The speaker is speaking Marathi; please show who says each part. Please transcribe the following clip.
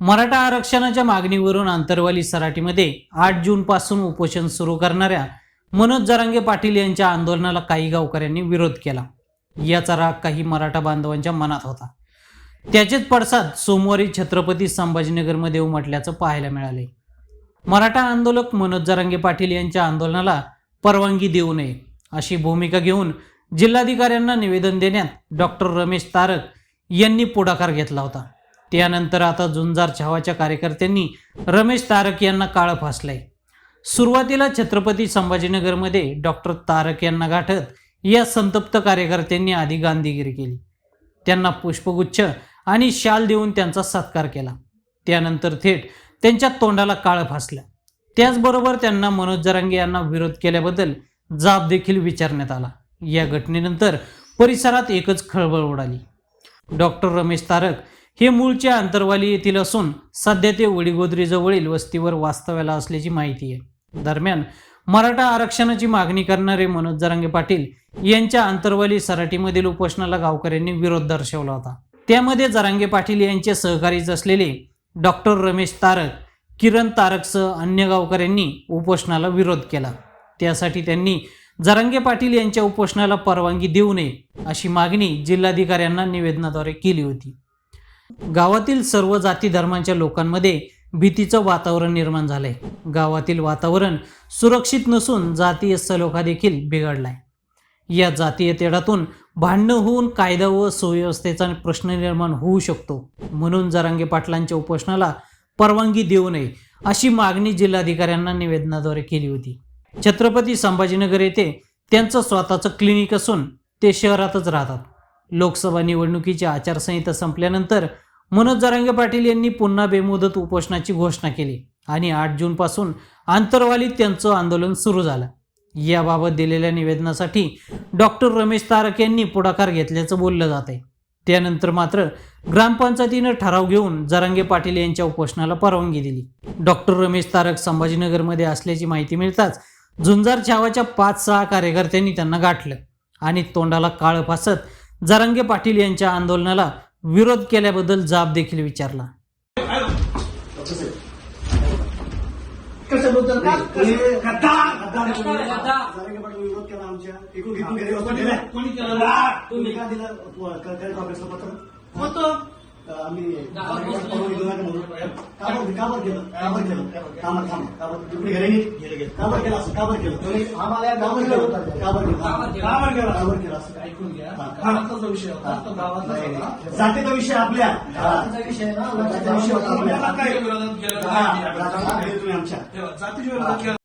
Speaker 1: मराठा आरक्षणाच्या मागणीवरून आंतरवाली सराटीमध्ये आठ जूनपासून उपोषण सुरू करणाऱ्या मनोज जरांगे पाटील यांच्या आंदोलनाला काही गावकऱ्यांनी विरोध केला. याचा राग काही मराठा बांधवांच्या मनात होता. त्याचेच पडसाद सोमवारी छत्रपती संभाजीनगरमध्ये उमटल्याचं पाहायला मिळाले. मराठा आंदोलक मनोज जरांगे पाटील यांच्या आंदोलनाला परवानगी देऊ नये अशी भूमिका घेऊन जिल्हाधिकाऱ्यांना निवेदन देण्यात डॉक्टर रमेश तारक यांनी पुढाकार घेतला होता. त्यानंतर आता झुंजार छावाच्या कार्यकर्त्यांनी रमेश तारक यांना काळं फासलंय. सुरुवातीला छत्रपती संभाजीनगरमध्ये डॉक्टर तारक यांना गाठत या संतप्त कार्यकर्त्यांनी आधी गांधीगिरी केली. त्यांना पुष्पगुच्छ आणि शाल देऊन त्यांचा सत्कार केला. त्यानंतर थेट त्यांच्या तोंडाला काळं फासलं. त्याचबरोबर त्यांना मनोज जरांगे यांना विरोध केल्याबद्दल जाब देखील विचारण्यात आला. या घटनेनंतर परिसरात एकच खळबळ उडाली. डॉक्टर रमेश तारक हे मूळचे आंतरवाली येथील असून सध्या ते वडीगोद्रीजवळील वस्तीवर वास्तव्याला असल्याची माहिती आहे. दरम्यान मराठा आरक्षणाची मागणी करणारे मनोज जरांगे पाटील यांच्या आंतरवाली सराटीमधील उपोषणाला गावकऱ्यांनी विरोध दर्शवला होता. त्यामध्ये जरांगे पाटील यांचे सहकारीच असलेले डॉक्टर रमेश तारक किरण तारकसह अन्य गावकऱ्यांनी उपोषणाला विरोध केला. त्यासाठी त्यांनी जरांगे पाटील यांच्या उपोषणाला परवानगी देऊ नये अशी मागणी जिल्हाधिकाऱ्यांना निवेदनाद्वारे केली होती. गावातील सर्व जाती धर्मांच्या लोकांमध्ये भीतीचं वातावरण निर्माण झालंय. गावातील वातावरण सुरक्षित नसून जातीय सलोखा देखील बिघडलाय. या जातीय तेढातून भांडणं होऊन कायदा व सुव्यवस्थेचा प्रश्न निर्माण होऊ शकतो. म्हणून जरांगे पाटलांच्या उपोषणाला परवानगी देऊ नये अशी मागणी जिल्हाधिकाऱ्यांना निवेदनाद्वारे केली होती. छत्रपती संभाजीनगर येथे त्यांचं स्वतःचं क्लिनिक असून ते शहरातच राहतात. लोकसभा निवडणुकीची आचारसंहिता संपल्यानंतर मनोज जरांगे पाटील यांनी पुन्हा बेमुदत उपोषणाची घोषणा केली आणि आठ जूनपासून आंतरवालीत त्यांचं आंदोलन सुरू झालं. याबाबत दिलेल्या निवेदनासाठी डॉक्टर रमेश तारक यांनी पुढाकार घेतल्याचं बोललं जात आहे त्यानंतर मात्र ग्रामपंचायतीनं ठराव घेऊन जरांगे पाटील यांच्या उपोषणाला परवानगी दिली. डॉक्टर रमेश तारक संभाजीनगरमध्ये असल्याची माहिती मिळताच झुंजार छावाच्या पाच सहा कार्यकर्त्यांनी त्यांना गाठलं आणि तोंडाला काळं फासत जरांगे पाटील यांच्या आंदोलनाला विरोध केल्याबद्दल जाब देखील विचारला.
Speaker 2: कोणी आम्ही
Speaker 3: गावात
Speaker 2: जारंगे
Speaker 3: बसलो.
Speaker 2: पाटील परवानगी देऊ नका म्हणून. का बरं का बरं केलं का बरं केलं थांबा थांबा का बरं तुम्ही घरी नाही का बरं केलं असं का बरं केलं आम्हाला का बरं केलं का बरं केलं
Speaker 3: का बरं केलं?
Speaker 2: असं
Speaker 3: ऐकून घ्या. गावाचा विषय होता तो गावाचा.
Speaker 2: जातीचा विषय आपल्या जातीचा विषय ना जातीचा विषय होता आपल्या तुम्ही आमच्या
Speaker 3: जातीच्या